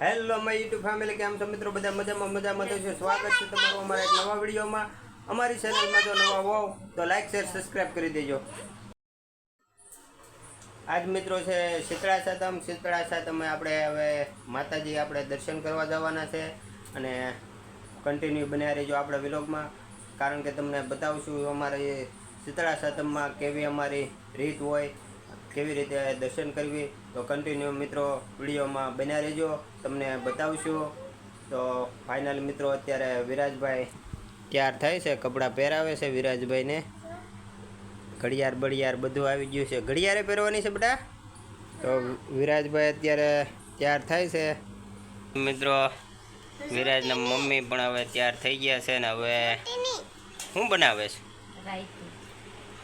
Hello my YouTube family કેમ છો મિત્રો? બધા મજામાં મજામાં છે. સ્વાગત છે તમારું અમારા એક નવા વિડીયોમાં. અમારી ચેનલમાં જો નવા હોવ, તો લાઈક શેર સબસ્ક્રાઇબ કરી દેજો. આજ મિત્રો છે શીતળા સાતમ. શીતળા સાતમે આપણે હવે માતાજી આપણે દર્શન કરવા જવાના છે અને કન્ટિન્યુ બન્યા રહેજો આપણા વિલોગમાં કારણ કે તમને બતાવશું અમારી શીતળા સાતમમાં કેવી અમારી રીત હોય, કેવી રીતે દર્શન કરવી. તો કન્ટિન્યુ મિત્રો વિડીયોમાં બન્યા રહેજો. તમને બતાવશું. તો ફાઇનલ મિત્રો અત્યારે વિરાજભાઈ તૈયાર થાય છે કપડાં પહેરાવે છે વિરાજભાઈને. ઘડિયાળ બડિયાળ બધું આવી ગયું છે. ઘડિયાળે પહેરવાની છે બેટા? તો વિરાજભાઈ અત્યારે તૈયાર થાય છે. મિત્રો વિરાજના મમ્મી પણ હવે તૈયાર થઈ ગયા છે ને હવે શું બનાવે છે?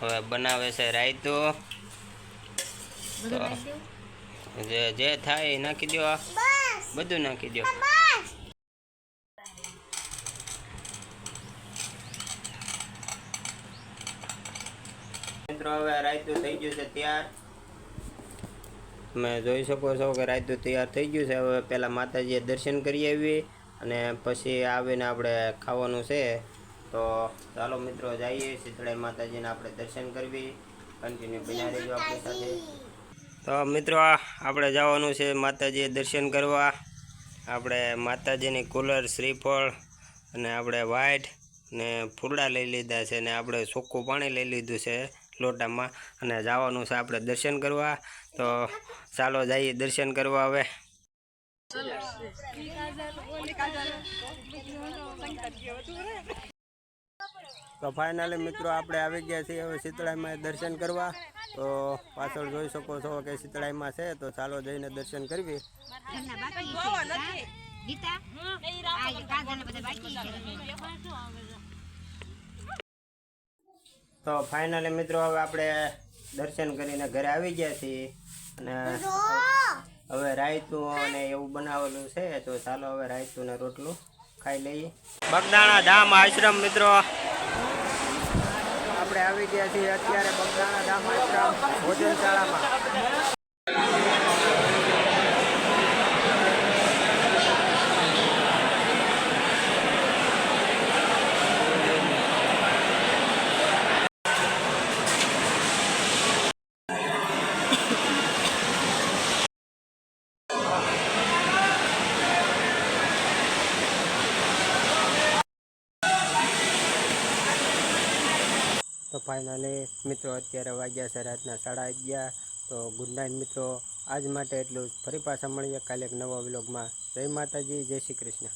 હવે બનાવે છે રાયતું. તો જે જે થાય એ નાખી દો બધું નાખી દો મિત્રો હવે રાયતું થઈ ગયું છે તૈયાર. તમે જોઈ શકો છો કે રાયતું તૈયાર થઈ ગયું છે. હવે પહેલાં માતાજીએ દર્શન કરી આવી અને પછી આવીને આપણે ખાવાનું છે. તો ચાલો મિત્રો જઈએ. શીતળાઈ માતાજીને આપણે દર્શન કરવી. કન્ટિન્યુ બનાવી દેજો આપણી સાથે. તો મિત્રો આપણે જવાનું છે માતાજીએ દર્શન કરવા. આપણે માતાજીની કુલર શ્રીફળ અને આપણે વ્હાઈટ ને ફૂલડા લઈ લીધા છે ને આપણે ચોખ્ખું પાણી લઈ લીધું છે લોટામાં અને જવાનું છે આપણે દર્શન કરવા. તો ચાલો જઈએ દર્શન કરવા હવે. તો ફાઇનલી મિત્રો આપણે આવી ગયા છીએ હવે શીતળાઈમાં દર્શન કરવા. તો પાછળ જોઈ શકો છો કે શીતળાઈમાં છે, તો ચાલો જઈને દર્શન કરવી તો ફાઇનલી મિત્રો હવે આપણે દર્શન કરીને ઘરે આવી ગયા છીએ. અને હવે રાયતું અને એવું બનાવેલું છે, તો ચાલો હવે રાયતું ને રોટલું ખાઈ લઈએ. બગદાણા ધામ આશ્રમ મિત્રો. આપણે આવી ગયા છીએ અત્યારે બગદાણા ધામ આશ્રમ ભોજનશાળામાં. તો ફાઇનલી મિત્રો અત્યારે વાગ્યા છે રાતના સાડા અગિયાર. તો ગુડ નાઇટ મિત્રો. આજ માટે એટલું જ. ફરી પાછા મળીએ કાલે એક નવા વ્લોગમાં જય માતાજી, જય શ્રી કૃષ્ણ.